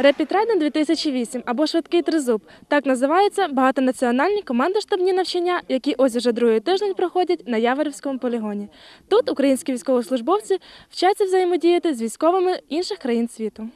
Riding 2008 або швидкий тризуб. Так називаються багатонаціональні командно-штабні навчання, які ось уже другий тиждень проходять на Яворівському полігоні. Тут українські військовослужбовці вчаться взаємодіяти з військовими інших країн світу.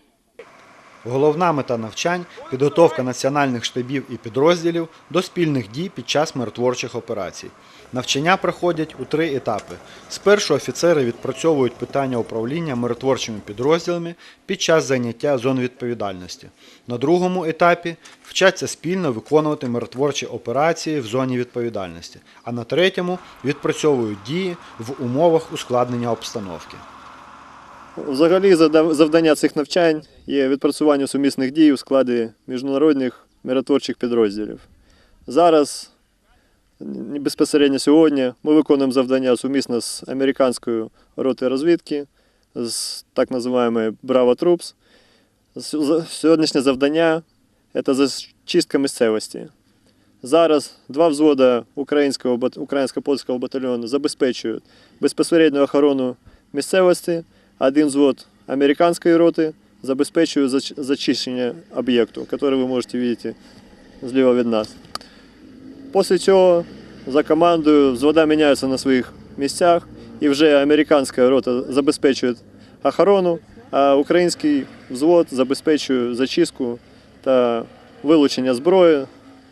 Головна мета навчань підготовка національних штабів і підрозділів до спільних дій під час миротворчих операцій. Навчання проходять у три етапи. Спершу офіцери відпрацьовують питання управління миротворчими підрозділами під час заняття зон відповідальності. На другому етапі вчаться спільно виконувати миротворчі операції в зоні відповідальності. А на третьому відпрацьовують дії в умовах ускладнення обстановки. Взагалі завдання цих навчань є відпрацювання сумісних дій у складі міжнародних миротворчих підрозділів. Зараз, безпосередньо сьогодні, ми виконуємо завдання сумісно з американською ротою розвідки, з так називаємо Браво Трупс. Сьогоднішнє завдання це зачистка місцевості. Зараз два взводи українсько-польського батальйону забезпечують безпосередню охорону місцевості, один взвод американской роты забезпечує зачищення об'єкту, який ви можете бачити зліва від нас. Після цього за командою взвода міняються на своїх місцях, і вже американська рота забезпечує охорону, а український взвод забезпечує зачистку та вилучення зброї,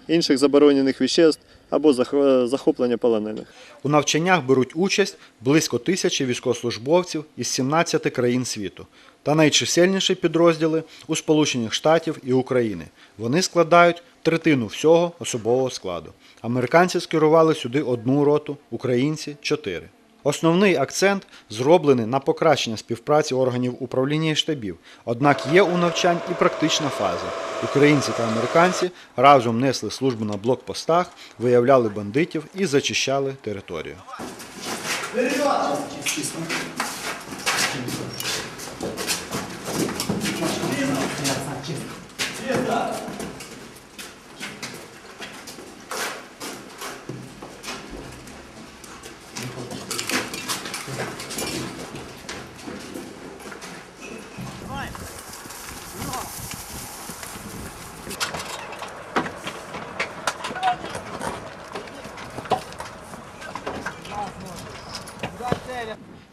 інших заборонених веществ або зах- захоплення полонених. У навчаннях беруть участь близько тисячі військовослужбовців із 17 країн світу та найчисельніші підрозділи у Сполучених Штатів і України. Вони складають третину всього особового складу. Американці скерували сюди одну роту, українці чотири. Основний акцент зроблений на покращення співпраці органів управління і штабів. Однак є у навчань і практична фаза. Українці та американці разом несли службу на блокпостах, виявляли бандитів і зачищали територію.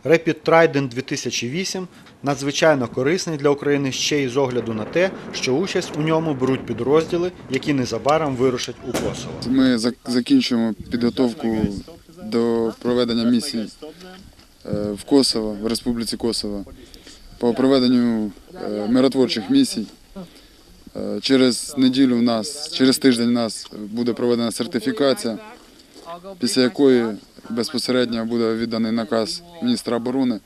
Rapid Trident 2008 надзвичайно корисний для України ще й з огляду на те, що участь у ньому беруть підрозділи, які незабаром вирушать у Косово. Ми закінчуємо підготовку до проведення місії е, в Косово, в Республіці Косово, по проведенню е, миротворчих місій. Е, Через неділю в нас, через тиждень у нас буде проведена сертифікація, після якої безпосередньо буде відданий наказ міністра оборони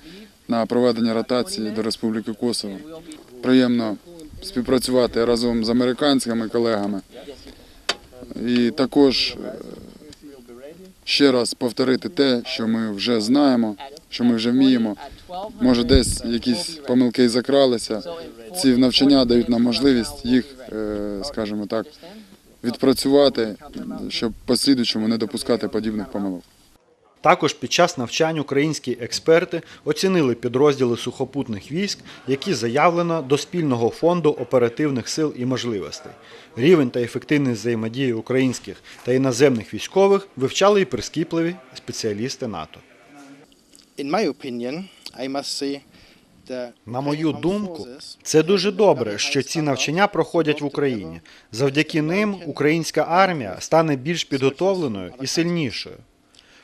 на проведення ротації до Республіки Косово. Приємно співпрацювати разом з американськими колегами. І також е, ще раз повторити те, що ми вже знаємо, що ми вже вміємо. Може, десь якісь помилки і закралися. Ці навчання дають нам можливість їх, е, скажімо так, відпрацювати, щоб послідуючому не допускати подібних помилок. Також під час навчань українські експерти оцінили підрозділи сухопутних військ, які заявлено до спільного фонду оперативних сил і можливостей. Рівень та ефективність взаємодії українських та іноземних військових вивчали і прискіпливі спеціалісти НАТО. in my opinion, I must say, На мою думку, це дуже добре, що ці навчання проходять в Україні. Завдяки ним українська армія стане більш підготовленою і сильнішою.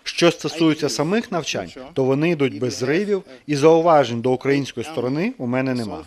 Що стосується самих навчань, то вони йдуть без зривів і зауважень до української сторони у мене нема.